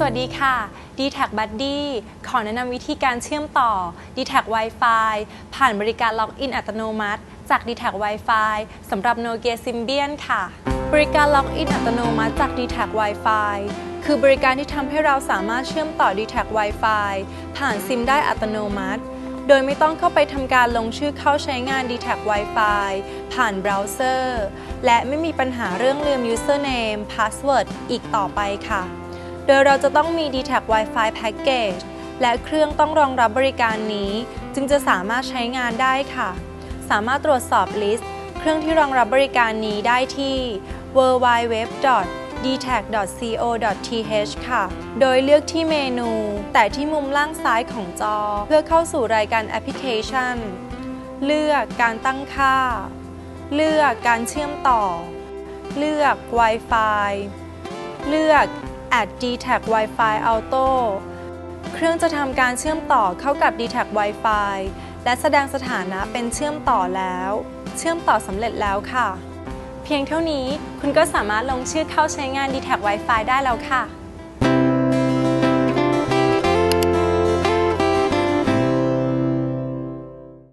สวัสดีค่ะ d t a c Buddy ขอแนะนำวิธีการเชื่อมต่อ d t a c Wi-Fi ผ่านบริการล็อกอินอัตโนมัติ จาก d t a c Wi-Fi สำหรับ Nokia Symbian ค่ะ บริการล็อกอินอัตโนมัติจาก d t a c Wi-Fi คือบริการที่ทำให้เราสามารถเชื่อมต่อ d t a c Wi-Fi ผ่านซิมได้อัตโนมัติ โดยไม่ต้องเข้าไปทำการลงชื่อเข้าใช้งาน d t a c Wi-Fi ผ่านเบราว์เซอร์ และไม่มีปัญหาเรื่องลืม username password อีกต่อไปค่ะ โดยเราจะต้องมี d t a c Wi-Fi Package และเครื่องต้องรองรับบริการนี้ จึงจะสามารถใช้งานได้ค่ะ สามารถตรวจสอบลิสต์ เครื่องที่รองรับบริการนี้ได้ที่ www.dtac.co.th ค่ะ โดยเลือกที่เมนู แต่ที่มุมล่างซ้ายของจอ เพื่อเข้าสู่รายการแอปพลิเคชัน เลือกการตั้งค่า เลือกการเชื่อมต่อ เลือก Wi-Fi เลือก at dtac Wi-Fi Auto เครื่องจะทำการเชื่อมต่อเข้ากับ dtac Wi-Fi และแสดงสถานะเป็นเชื่อมต่อแล้ว เชื่อมต่อสำเร็จแล้วค่ะ เพียงเท่านี้คุณก็สามารถลงชื่อเข้าใช้งาน dtac Wi-Fi ได้แล้วค่ะ